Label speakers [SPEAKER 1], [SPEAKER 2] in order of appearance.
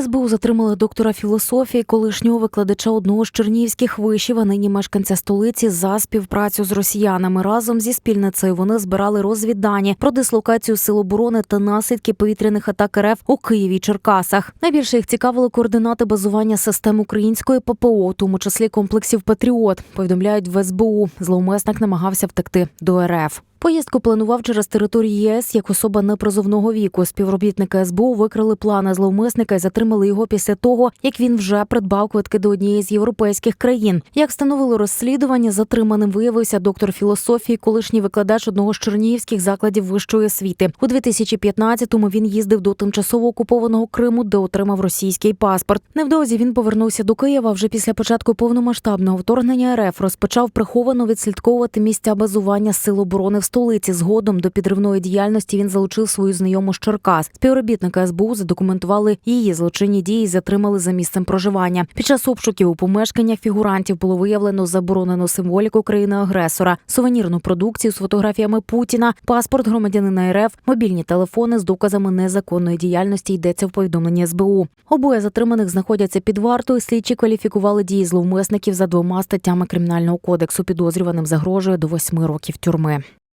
[SPEAKER 1] СБУ затримали доктора філософії, колишнього викладача одного з чернігівських вишів, а нині мешканця столиці за співпрацю з росіянами. Разом зі спільницею вони збирали розвіддані про дислокацію сил оборони та наслідки повітряних атак РФ у Києві і Черкасах. Найбільше їх цікавили координати базування систем української ППО, у тому числі комплексів Патріот. Повідомляють в СБУ. Зловмисник намагався втекти до РФ. Поїздку планував через територію ЄС як особа непризовного віку. Співробітники СБУ викрили плани зловмисника і затримали його після того, як він вже придбав квитки до однієї з європейських країн. Як встановило розслідування, затриманим виявився доктор філософії, колишній викладач одного з чернігівських закладів вищої освіти. У 2015-му він їздив до тимчасово окупованого Криму, де отримав російський паспорт. Невдовзі він повернувся до Києва. Вже після початку повномасштабного вторгнення РФ розпочав приховано відслідковувати місця базування сил оборони в столиці. Згодом до підривної діяльності він залучив свою знайому з Черкас. Співробітники СБУ задокументували її злочинні дії, і затримали за місцем проживання. Під час обшуків у помешканнях фігурантів було виявлено заборонену символіку країни-агресора, сувенірну продукцію з фотографіями Путіна, паспорт громадянина РФ, мобільні телефони з доказами незаконної діяльності. Йдеться в повідомленні СБУ. Обоє затриманих знаходяться під вартою. Слідчі кваліфікували дії зловмисників за двома статтями кримінального кодексу. Підозрюваним загрожує до восьми років тюрми.